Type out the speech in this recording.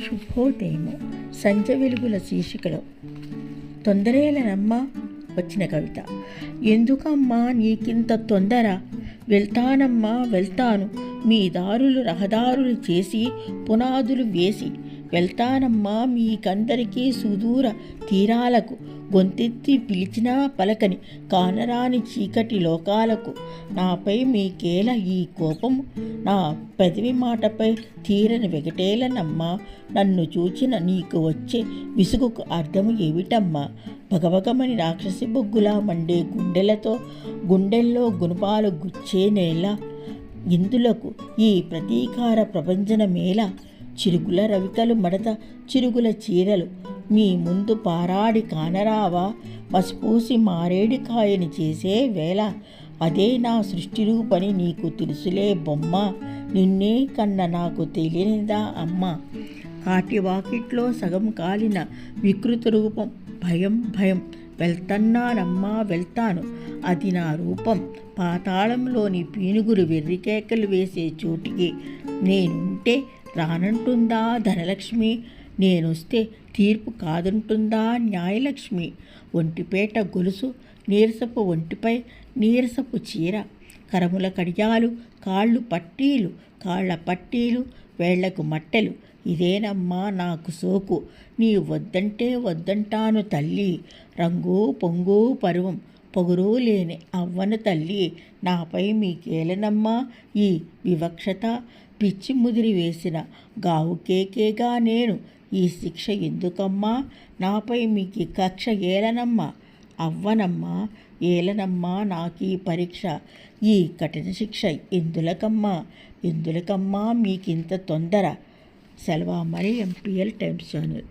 శుభోదయము. సంజ వెలుగుల శీర్షికలో తొందరేలనమ్మా వచ్చిన కవిత. ఎందుకమ్మా నీకింత తొందర? వెళ్తానమ్మా వెళ్తాను. మీ దారులు రహదారులు చేసి పునాదులు వేసి వెళ్తానమ్మా మీకందరికీ సుదూర తీరాలకు. గొంతెత్తి పిలిచినా పలకని కానరాని చీకటి లోకాలకు. నాపై మీకేల ఈ కోపం నా పెదవి మాటపై తీరని వెగటేలనమ్మా. నన్ను చూచిన నీకు వచ్చే విసుగుకు అర్థం ఏమిటమ్మా? భగభగమని రాక్షసి బొగ్గులా మండే గుండెలతో గుండెల్లో గుణపాలు గుచ్చే నేల. ఇందులకు ఈ ప్రతీకార ప్రపంచనమేలా? మేళ చిరుగుల రవికలు మడత చిరుగుల చీరలు. మీ ముందు పారాడి కానరావా? పసుపూసి మారేడి కాయని చేసే వేళ. అదే నా సృష్టి రూపని నీకు తెలుసులే బొమ్మ. నిన్నే కన్న నాకు తెలియనిదా అమ్మ? కాటి వాకిట్లో సగం కాలిన వికృత రూపం. భయం భయం. వెళ్తన్నానమ్మా వెళ్తాను. అది నా రూపం. పాతాళంలోని పీనుగురు వెర్రికేకలు వేసే చోటికి. నేనుంటే రానంటుందా ధనలక్ష్మి? నేనొస్తే తీర్పు కాదంటుందా న్యాయలక్ష్మి? ఒంటిపేట గొలుసు నీరసపు ఒంటిపై నీరసపు చీర కరముల కడియాలు కాళ్ళు పట్టీలు కాళ్ళ పట్టీలు వేళ్ళకు మట్టెలు. ఇదేనమ్మా నాకు సోకు. నీ వద్దంటే వద్దంటాను తల్లి. రంగు పొంగు పరువం పొగరు లేని అవ్వను తల్లి. నాపై మీకేలనమ్మా ఈ వివక్షత? పిచ్చి ముదిరి వేసిన గావు కేకేగా నేను ఈ శిక్ష ఎందుకమ్మా? నాపై మీకు కక్ష ఏలనమ్మా? అవ్వనమ్మా? ఏలనమ్మా? నాకీ పరీక్ష. ఈ కఠిన శిక్ష ఎందులకమ్మా? ఎందులకమ్మా మీకింత తొందర? సెలవా మరి ఎంపీఎల్ టైమ్స్ ఛానల్.